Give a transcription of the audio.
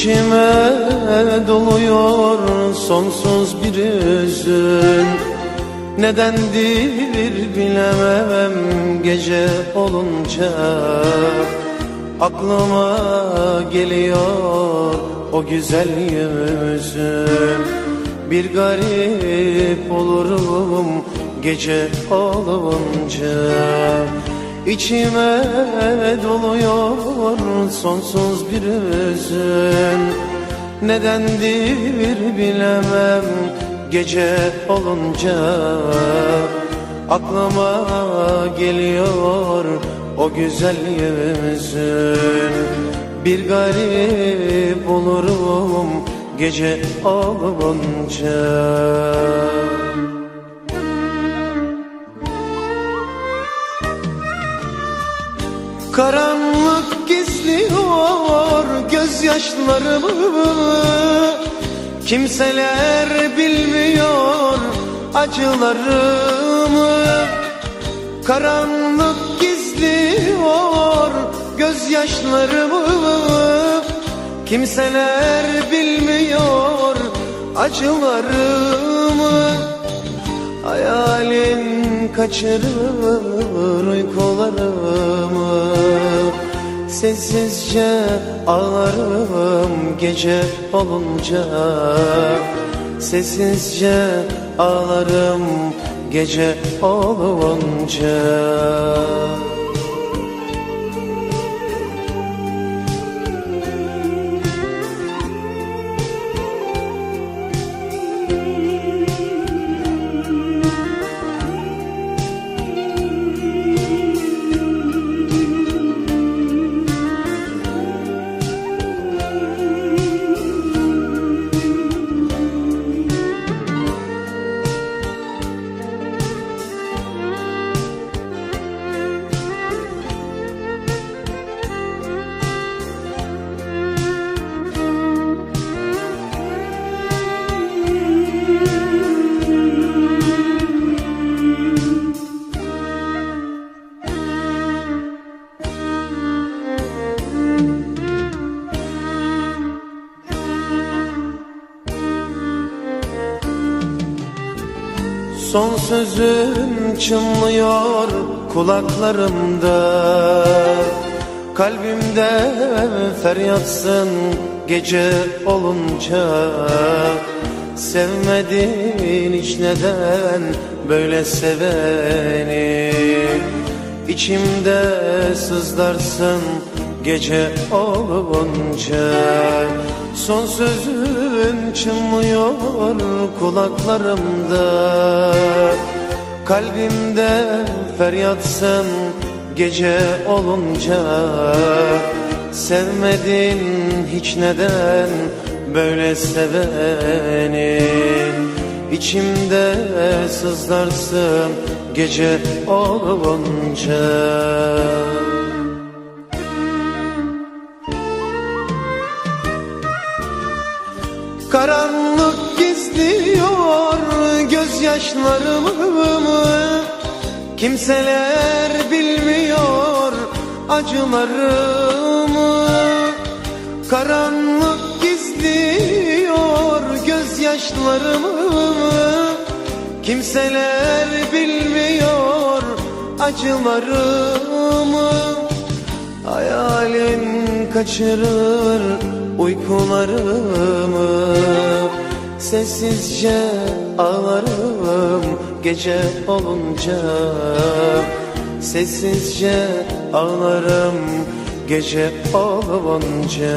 İçime doluyor sonsuz bir üzün Nedendir bilemem gece olunca. Aklıma geliyor o güzel yüzün. Bir garip olurum gece olunca İçime doluyor sonsuz bir üzün Nedendir bilemem gece olunca. Aklıma geliyor o güzel yüzün Bir garip olurum gece olunca Karanlık gizliyor gözyaşlarımı. Kimseler bilmiyor acılarımı. Karanlık gizliyor gözyaşlarımı. Kimseler bilmiyor acılarımı. Hayalin kaçırır uykularımı. Sessizce ağlarım gece olunca. Sessizce ağlarım gece olunca Son sözün çınlıyor kulaklarımda. Kalbimde feryatsın gece olunca. Sevmedin hiç neden böyle seveni? İçimde sızlarsın gece olunca. Son sözün çınlıyor kulaklarımda. Kalbimde feryatsın gece olunca. Sevmedin hiç neden böyle seveni? İçimde sızlarsın gece olunca Karanlık gizliyor gözyaşlarımı Kimseler bilmiyor acılarımı. Karanlık gizliyor gözyaşlarımı Kimseler bilmiyor acılarımı. Hayalin kaçırır uykularımı Sessizce ağlarım. Gece olunca Sessizce ağlarım. Gece olunca